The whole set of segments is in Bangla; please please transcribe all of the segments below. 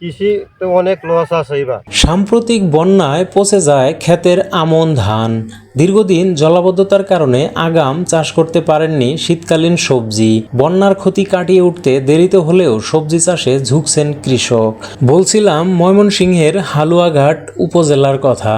কৃষিতে অনেক সাম্প্রতিক বন্যায় পচে যায় ক্ষেতের আমন ধান। দীর্ঘদিন জলাবদ্ধতার কারণে আগাম চাষ করতে পারেননি শীতকালীন সবজি। বন্যার ক্ষতি কাটিয়ে উঠতে দেরিতে হলেও সবজি চাষে ঝুঁকছেন কৃষক। বলছিলাম ময়মনসিংহের হালুয়াঘাট উপজেলার কথা।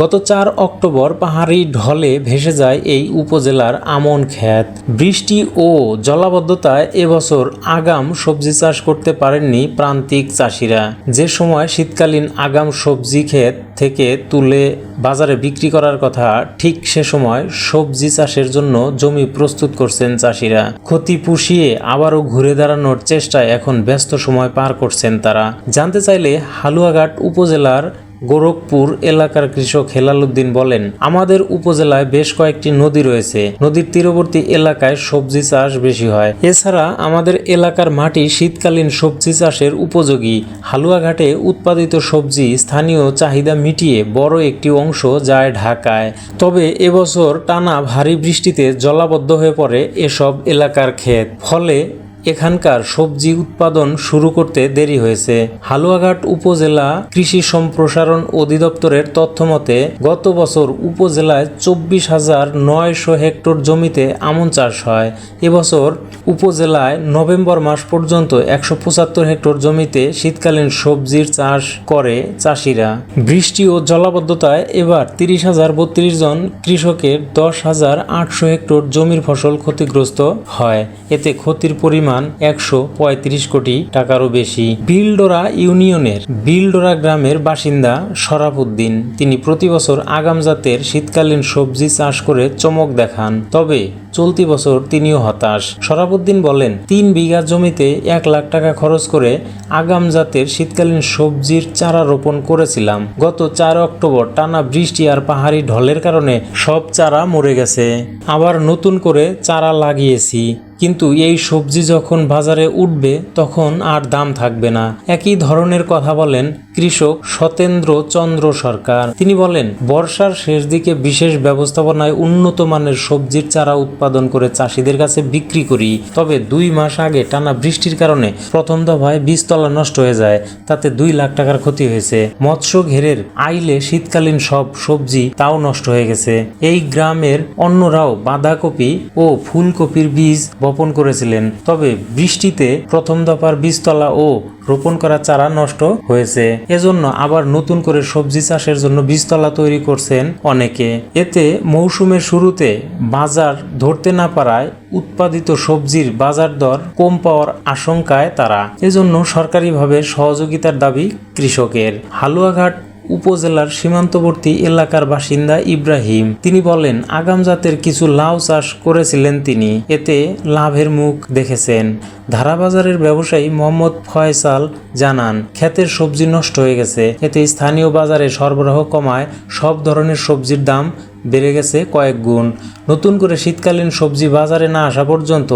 গত চার অক্টোবর পাহাড়ি ঢলে ভেসে যায় এই উপজেলার আমন ক্ষেত। বৃষ্টি ও জলাবদ্ধতায় এবছর আগাম সবজি চাষ করতে পারেননি প্রান্তিক চাষিরা। যে সময় শীতকালীন আগাম সবজি ক্ষেত থেকে তুলে বাজারে বিক্রি করার কথা, ঠিক সে সময় সবজি চাষের জন্য জমি প্রস্তুত করছেন চাষিরা। ক্ষতি পুষিয়ে আবারও ঘুরে দাঁড়ানোর চেষ্টায় এখন ব্যস্ত সময় পার করছেন তারা। জানতে চাইলে হালুয়াঘাট উপজেলার গোরখপুর এলাকার কৃষক হেলালুদ্দিন বলেন, আমাদের উপজেলায় বেশ কয়েকটি নদী রয়েছে। নদীর তীরবর্তী এলাকায় সবজি চাষ বেশি হয়। এছাড়া আমাদের এলাকার মাটি শীতকালীন সবজি চাষের উপযোগী। হালুয়াঘাটে উৎপাদিত সবজি স্থানীয় চাহিদা মিটিয়ে বড় একটি অংশ যায় ঢাকায়। তবে এবছর টানা ভারী বৃষ্টিতে জলাবদ্ধ হয়ে পড়ে এসব এলাকার ক্ষেত। ফলে এখানকার সবজি উৎপাদন শুরু করতে দেরি হয়েছে। হালুয়াঘাট উপজেলা কৃষি সম্প্রসারণ অধিদপ্তরের তথ্যমতে, গত বছর উপজেলায় চব্বিশ হাজার নয়শো হেক্টর জমিতে আমন চাষ হয়। এবছর উপজেলায় নভেম্বর মাস পর্যন্ত একশো পঁচাত্তর হেক্টর জমিতে শীতকালীন সবজির চাষ করে চাষিরা। বৃষ্টি ও জলাবদ্ধতায় এবার তিরিশ হাজার বত্রিশ জন কৃষকের দশ হাজার আটশো হেক্টর জমির ফসল ক্ষতিগ্রস্ত হয়। এতে ক্ষতির পরিমাণ একশো পঁয়ত্রিশ কোটি টাকারও বেশি। বিলডোরা ইউনিয়নের বিলডোরা গ্রামের বাসিন্দা শরাফুদ্দিন তিনি প্রতি বছর আগাম জাতের শীতকালীন সবজি চাষ করে চমক দেখান। তবে চলতি বছর তিনিও হতাশ। শরাফুদ্দিন বলেন, তিন বিঘা জমিতে এক লাখ টাকা খরচ করে আগাম জাতের শীতকালীন সবজির চারা রোপণ করেছিলাম। গত চার অক্টোবর টানা বৃষ্টি আর পাহাড়ি ঢলের কারণে সব চারা মরে গেছে। আবার নতুন করে চারা লাগিয়েছি। কিন্তু এই সবজি যখন বাজারে উঠবে, তখন আর দাম থাকবে না। একই ধরনের কথা বলেন কৃষক সতেন্দ্র চন্দ্র সরকার। তিনি বলেন, বর্ষার শেষ দিকে বিশেষ ব্যবস্থাপনায় উন্নত মানের সবজির চারা উৎপাদন করে চাষিদের কাছে বিক্রি করি। তবে দুই মাস আগে টানা বৃষ্টির কারণে প্রথম দফায় বীজতলা নষ্ট হয়ে যায়, তাতে দুই লাখ টাকার ক্ষতি হয়েছে। মৎস্য ঘেরের আইলে শীতকালীন সব সবজি তাও নষ্ট হয়ে গেছে। এই গ্রামের অন্যরাও বাঁধাকপি ও ফুলকপির বীজ বপন করেছিলেন। তবে বৃষ্টিতে প্রথম দফার বীজতলা ও রোপণ করা চারা নষ্ট হয়েছে। এজন্য আবার নতুন করে সবজি চাষের জন্য বীজতলা তৈরি করছেন অনেকে। এতে মৌসুমের শুরুতে বাজার ধরতে না পারায় উৎপাদিত সবজির বাজার দর কম পাওয়ার আশঙ্কায় তারা। এজন্য সরকারিভাবে সহযোগিতার দাবি কৃষকের। হালুয়াঘাট উপজেলার সীমান্তবর্তী এলাকার বাসিন্দা ইব্রাহিম। তিনি বলেন, আগাম জাতের কিছু লাউ চাষ করেছিলেন তিনি। এতে লাভের মুখ দেখেছেন। ধারাবাজারের ব্যবসায়ী মোহাম্মদ ফয়সাল জানান, ক্ষেতের সবজি নষ্ট হয়ে গেছে। এতে স্থানীয় বাজারে সরবরাহ কমায়, সব ধরনের সবজির দাম বেড়ে গেছে কয়েক গুণ। নতুন করে শীতকালীন সবজি বাজারে না আসা পর্যন্ত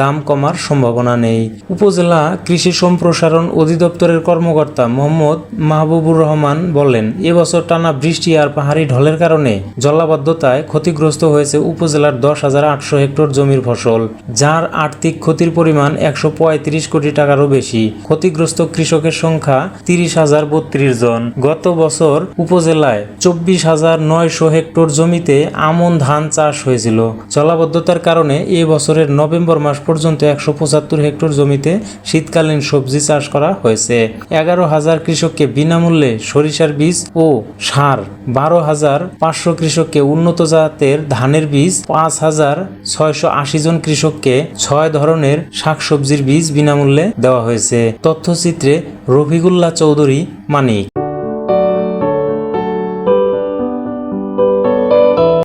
দাম কমার সম্ভাবনা নেই। উপজেলা কৃষি সম্প্রসারণ অধিদপ্তরের কর্মকর্তা মোহাম্মদ মাহবুবুর রহমান বলেন, এবছর টানা বৃষ্টি আর পাহাড়ি ঢলের কারণে জলাবদ্ধতায় ক্ষতিগ্রস্ত হয়েছে উপজেলার দশ হাজার আটশো হেক্টর জমির ফসল, যার আর্থিক ক্ষতির পরিমাণ একশো পঁয়ত্রিশ কোটি টাকারও বেশি। ক্ষতিগ্রস্ত কৃষকের সংখ্যা তিরিশ হাজার বত্রিশ জন। গত বছর উপজেলায় চব্বিশ হাজার নয়শো হেক্টর জমিতে আমন ধান চাষ হয়েছিল। জলাবদ্ধতার কারণে এ বছরের নভেম্বর মাস পর্যন্ত একশো পঁচাত্তর হেক্টর জমিতে শীতকালীন সবজি চাষ করা হয়েছে। এগারো হাজার কৃষককে বিনামূল্যে সরিষার বীজ ও সার, বারো হাজার পাঁচশো কৃষককে উন্নত জাতের ধানের বীজ, পাঁচ হাজার ছয়শো আশি জন কৃষককে ছয় ধরনের শাকসবজির বীজ বিনামূল্যে দেওয়া হয়েছে। তথ্যচিত্রে রফিকুল্লাহ চৌধুরী, মানিক।